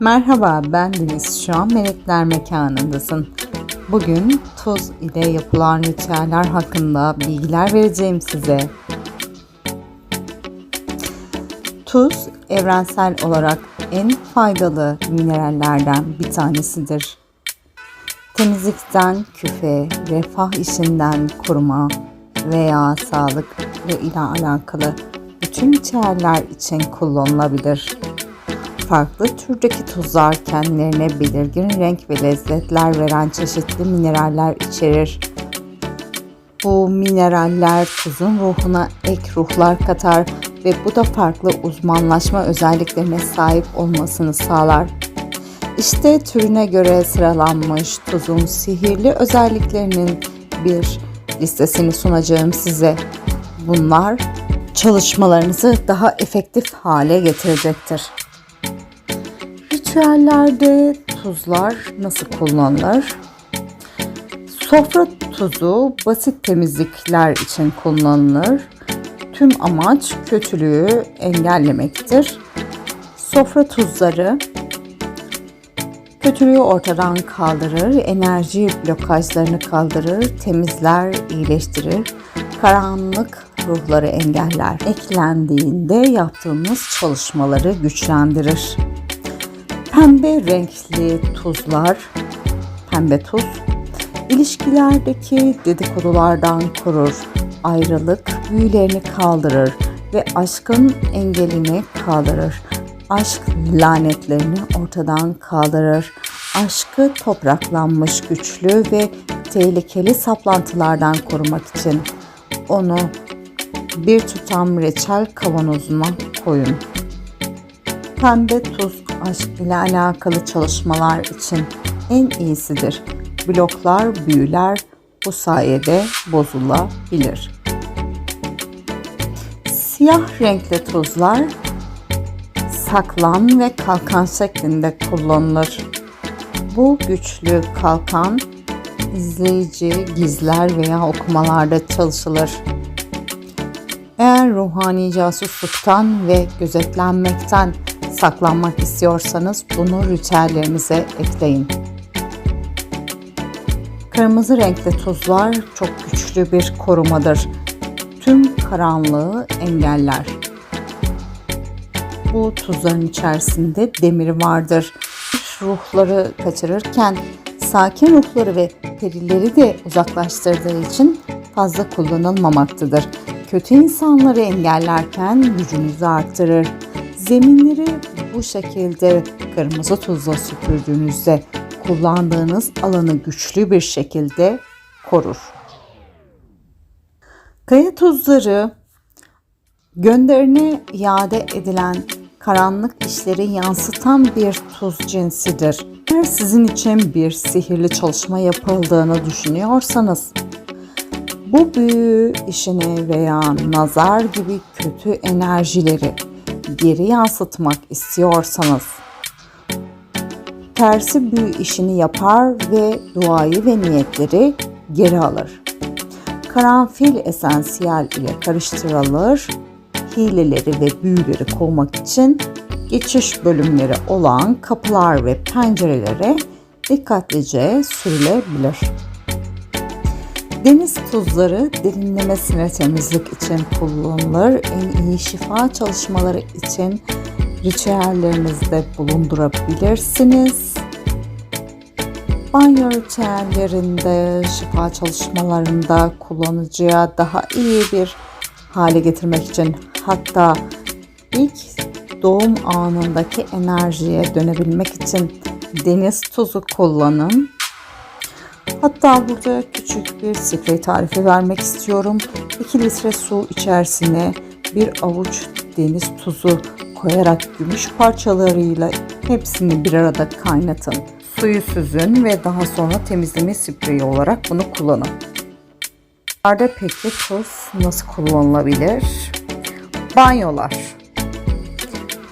Merhaba ben Deniz. Şu an Melekler Mekanı'ndasın. Bugün tuz ile yapılan ritüeller hakkında bilgiler vereceğim size. Tuz evrensel olarak en faydalı minerallerden bir tanesidir. Temizlikten küfe, refah işinden koruma veya sağlık ile alakalı bütün ritüeller için kullanılabilir. Farklı türdeki tuzlar kendilerine belirgin renk ve lezzetler veren çeşitli mineraller içerir. Bu mineraller tuzun ruhuna ek ruhlar katar ve bu da farklı uzmanlaşma özelliklerine sahip olmasını sağlar. İşte türüne göre sıralanmış tuzun sihirli özelliklerinin bir listesini sunacağım size. Bunlar çalışmalarınızı daha efektif hale getirecektir. Ritüellerde tuzlar nasıl kullanılır? Sofra tuzu basit temizlikler için kullanılır. Tüm amaç kötülüğü engellemektir. Sofra tuzları kötülüğü ortadan kaldırır, enerji blokajlarını kaldırır, temizler, iyileştirir, karanlık ruhları engeller. Eklendiğinde yaptığımız çalışmaları güçlendirir. Pembe renkli tuzlar, pembe tuz, ilişkilerdeki dedikodulardan korur, ayrılık büyülerini kaldırır ve aşkın engelini kaldırır. Aşk lanetlerini ortadan kaldırır. Aşkı topraklanmış güçlü ve tehlikeli saplantılardan korumak için onu bir tutam reçel kavanozuna koyun. Pembe tuz aşk ile alakalı çalışmalar için en iyisidir. Bloklar, büyüler bu sayede bozulabilir. Siyah renkli tuzlar saklan ve kalkan şeklinde kullanılır. Bu güçlü kalkan izleyici, gizler veya okumalarda çalışılır. Eğer ruhani casusluktan ve gözetlenmekten saklanmak istiyorsanız bunu ritüellerinize ekleyin. Kırmızı renkli tuzlar çok güçlü bir korumadır. Tüm karanlığı engeller. Bu tuzların içerisinde demir vardır. Ruhları kaçırırken sakin ruhları ve perileri de uzaklaştırdığı için fazla kullanılmamaktadır. Kötü insanları engellerken gücünüzü arttırır. Zeminleri bu şekilde kırmızı tuzla süpürdüğünüzde kullandığınız alanı güçlü bir şekilde korur. Kaya tuzları gönderine iade edilen karanlık işleri yansıtan bir tuz cinsidir. Eğer sizin için bir sihirli çalışma yapıldığını düşünüyorsanız bu büyü işini veya nazar gibi kötü enerjileri geri yansıtmak istiyorsanız tersi büyü işini yapar ve duayı ve niyetleri geri alır. Karanfil esansiyel ile karıştırılır. Hileleri ve büyüleri kovmak için geçiş bölümleri olan kapılar ve pencerelere dikkatlice sürülebilir. Deniz tuzları derinlemesine temizlik için kullanılır. En iyi şifa çalışmaları için ritüellerinizde bulundurabilirsiniz. Banyo ritüellerinde, şifa çalışmalarında kullanıcıya daha iyi bir hale getirmek için hatta ilk doğum anındaki enerjiye dönebilmek için deniz tuzu kullanın. Hatta burada küçük bir sprey tarifi vermek istiyorum. 2 litre su içerisine bir avuç deniz tuzu koyarak gümüş parçalarıyla hepsini bir arada kaynatın. Suyu süzün ve daha sonra temizleme spreyi olarak bunu kullanın. Nerede peki tuz nasıl kullanılabilir? Banyolar.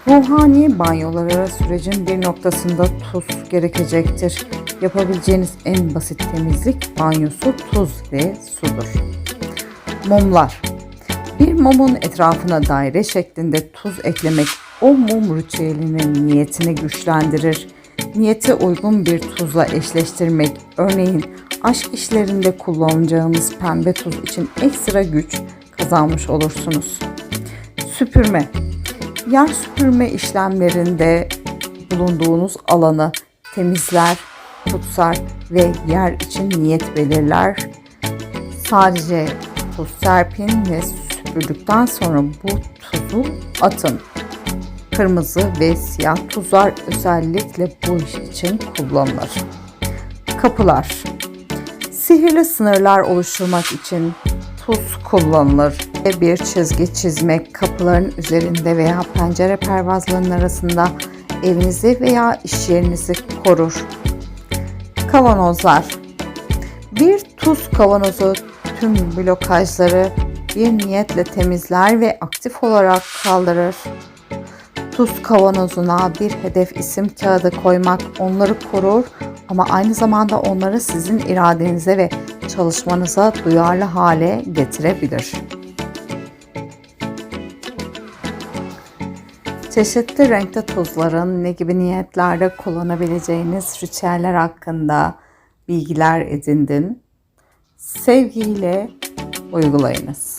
Ruhani banyolara sürecin bir noktasında tuz gerekecektir. Yapabileceğiniz en basit temizlik banyosu tuz ve sudur. Mumlar. Bir mumun etrafına daire şeklinde tuz eklemek o mum ritüelinin niyetini güçlendirir. Niyete uygun bir tuzla eşleştirmek, örneğin aşk işlerinde kullanacağınız pembe tuz için ekstra güç kazanmış olursunuz. Süpürme. Yer süpürme işlemlerinde bulunduğunuz alanı temizler, kutsar ve yer için niyet belirler. Sadece tuz serpin ve süpürdükten sonra bu tuzu atın. Kırmızı ve siyah tuzlar özellikle bu iş için kullanılır. Kapılar. Sihirli sınırlar oluşturmak için tuz kullanılır ve bir çizgi çizmek kapıların üzerinde veya pencere pervazlarının arasında evinizi veya iş yerinizi korur. Kavanozlar. Bir tuz kavanozu tüm blokajları bir niyetle temizler ve aktif olarak kaldırır. Tuz kavanozuna bir hedef isim kağıdı koymak onları korur ama aynı zamanda onları sizin iradenize ve çalışmanıza duyarlı hale getirebilir. Çeşitli renkte tuzların ne gibi niyetlerde kullanabileceğiniz ritüeller hakkında bilgiler edindin. Sevgiyle uygulayınız.